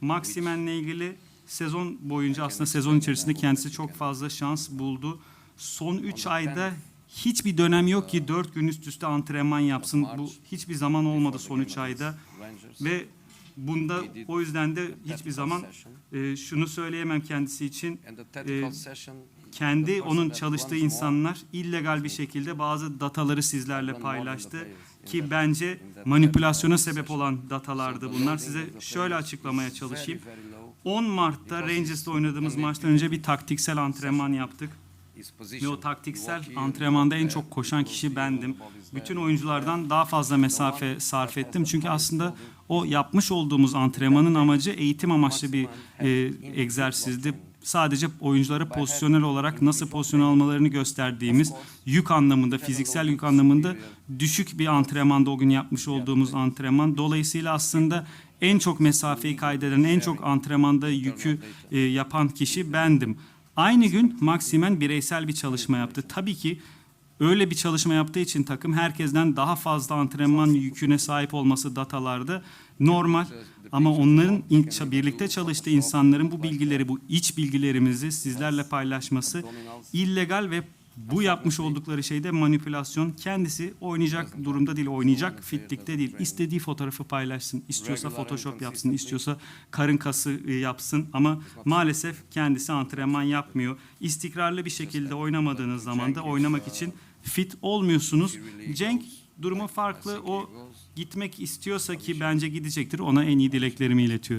Maximen'le ilgili sezon boyunca aslında sezon içerisinde kendisi çok fazla şans buldu. Son 3 ayda hiçbir dönem yok ki 4 gün üst üste antrenman yapsın. Bu hiçbir zaman olmadı son 3 ayda. Ve bunda o yüzden de hiçbir zaman e, şunu söyleyemem kendisi için. e, kendi onun çalıştığı insanlar illegal bir şekilde bazı dataları sizlerle paylaştı ki bence manipülasyona sebep olan datalardı bunlar. Size şöyle açıklamaya çalışayım. 10 Mart'ta Rangers'ta oynadığımız maçtan önce bir taktiksel antrenman yaptık. Ve o taktiksel antrenmanda en çok koşan kişi bendim. Bütün oyunculardan daha fazla mesafe sarf ettim. Çünkü aslında o yapmış olduğumuz antrenmanın amacı eğitim amaçlı bir e, egzersizdi. Sadece oyunculara pozisyonel olarak nasıl pozisyon almalarını gösterdiğimiz yük anlamında, fiziksel yük anlamında düşük bir antrenmanda o gün yapmış olduğumuz antrenman. Dolayısıyla aslında en çok mesafeyi kaydeden, en çok antrenmanda yükü e, yapan kişi bendim. Aynı gün Maximen bireysel bir çalışma yaptı. Tabii ki öyle bir çalışma yaptığı için takım herkesten daha fazla antrenman yüküne sahip olması datalarda normal. Ama onların birlikte çalıştığı insanların bu bilgileri, bu iç bilgilerimizi sizlerle paylaşması illegal ve bu yapmış oldukları şeyde manipülasyon. Kendisi oynayacak durumda değil, oynayacak fitlikte değil. İstediği fotoğrafı paylaşsın. İstiyorsa Photoshop yapsın, istiyorsa karın kası e, yapsın. Ama maalesef kendisi antrenman yapmıyor. İstikrarlı bir şekilde oynamadığınız zaman da oynamak için fit olmuyorsunuz. Cenk durumu farklı. O gitmek istiyorsa ki bence gidecektir. Ona en iyi dileklerimi iletiyorum.